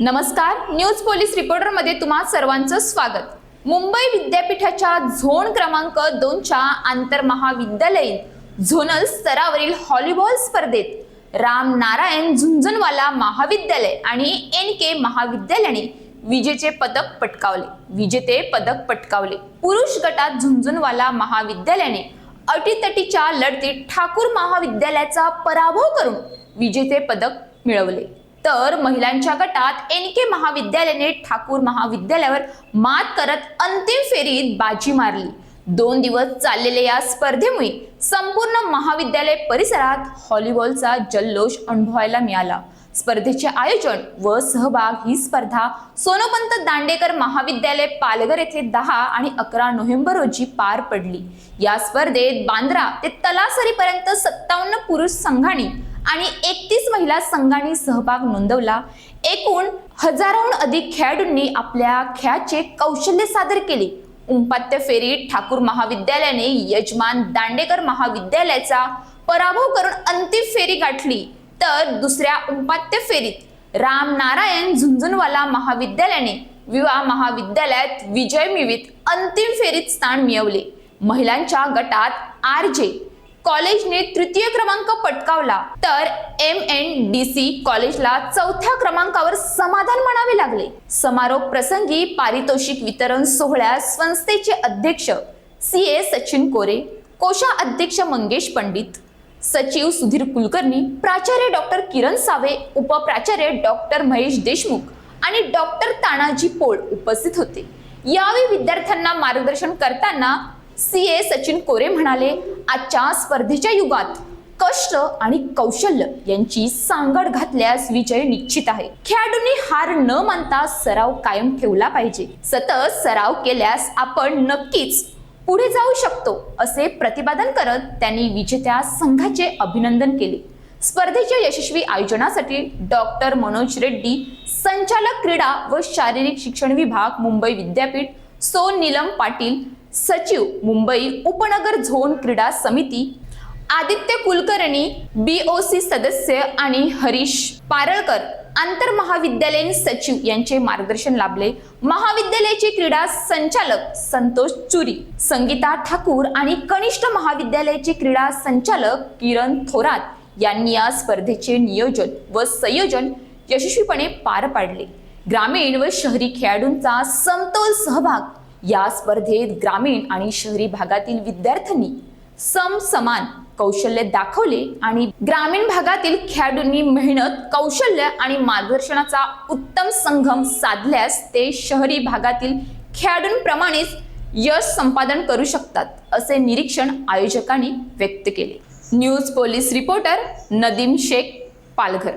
नमस्कार news police रिपोर्टरमध्ये तुम्हा सर्वांचं स्वागत. मुंबई विद्यापीठाच्या झोन क्रमांक दोनच्या आंतर महाविद्यालयीन झोनल स्तरावरील हॉलीबॉल स्पर्धेत राम नारायण झुंझुनवाला महाविद्यालय आणि एन के महाविद्यालयाने विजेचे पदक पटकावले. विजेते पदक पटकावले. पुरुष गटात झुंझुनवाला महाविद्यालयाने अटीतटीच्या लढतीत ठाकूर महाविद्यालयाचा पराभव करून विजेते पदक मिळवले. तर महिलांच्या गटात एन के महाविद्यालयाने ठाकूर महाविद्यालयावर मात करत अंतिम फेरीत बाजी मारली. दोन दिवस चाललेल्या या स्पर्धेमुळे संपूर्ण महाविद्यालय परिसरात हॉलीबॉलचा जल्लोष अनुभवायला मिळाला. स्पर्धेचे आयोजन व सहभाग ही स्पर्धा सोनोपंत दांडेकर महाविद्यालय पालघर येथे दहा आणि अकरा नोव्हेंबर रोजी पार पडली. या स्पर्धेत बांद्रा ते तलासरीपर्यंत सत्तावन्न पुरुष संघांनी आणि एकतीस महिला संघांनी सहभाग नोंदवला. एकूण हजाराहून अधिक खेळाडूंनी आपल्या खेळाचे कौशल्य सादर केले. उंपात्य फेरीत ठाकूर महाविद्यालयाने यजमान दांडेकर महाविद्यालयाचा पराभव करून अंतिम फेरी गाठली. तर दुसऱ्या उपात्य फेरीत राम नारायण झुंझुनवाला महाविद्यालयाने विवाह महाविद्यालयात विजय मिळवीत अंतिम फेरीत स्थान मिळवले. महिलांच्या गटात आर जे कॉलेजने तृतीय क्रमांक पटकावला तर एम एन डी सी कॉलेजला चौथ्या क्रमांकावर समाधान म्हणावे लागले. समारोप प्रसंगी पारितोषिक वितरण सोहळ्यात संस्थेचे अध्यक्ष सी ए सचिन कोरे कोशा अध्यक्ष मंगेश पंडित सचिव सुधीर कुलकर्णी प्राचार्य डॉक्टर किरण सावे उपप्राचार्य डॉक्टर महेश देशमुख आणि डॉक्टर तानाजी पोळ उपस्थित होते. यावेळी विद्यार्थ्यांना मार्गदर्शन करताना सी ए सचिन कोरे म्हणाले आजच्या स्पर्धेच्या युगात कष्ट आणि कौशल्य यांची सांगड घातल्यास विजय निश्चित आहे. खेळाडूंनी हार न मानता सराव कायम ठेवला पाहिजे. सतत सराव केल्यास आपण नक्कीच पुढे जाऊ शकतो असे प्रतिपादन करत त्यांनी विजेत्या संघाचे अभिनंदन केले. स्पर्धेच्या यशस्वी आयोजनासाठी डॉक्टर मनोज रेड्डी संचालक क्रीडा व शारीरिक शिक्षण विभाग मुंबई विद्यापीठ सो नीलम पाटील सचिव मुंबई उपनगर झोन क्रीडा समिती आदित्य कुलकर्णी बीओसी सदस्य आणि हरीश पारळकर आंतर महाविद्यालयीन सचिव यांचे मार्गदर्शन लाभले. महाविद्यालयाचे क्रीडा संचालक संतोष चुरी संगीता ठाकूर आणि कनिष्ठ महाविद्यालयाचे क्रीडा संचालक किरण थोरात यांनी या स्पर्धेचे नियोजन व संयोजन यशस्वीपणे पार पाडले. ग्रामीण व शहरी खेळाडूंचा समतोल सहभाग. या स्पर्धेत ग्रामीण आणि शहरी भागातील विद्यार्थ्यांनी सम समान कौशल्य दाखवले आणि ग्रामीण भागातील खेळाडूंनी मेहनत कौशल्य आणि मार्गदर्शनाचा उत्तम संगम साधल्यास ते शहरी भागातील खेळाडूंप्रमाणेच यश संपादन करू शकतात असे निरीक्षण आयोजकांनी व्यक्त केले. News police reporter Nadeem Shaikh Palghar.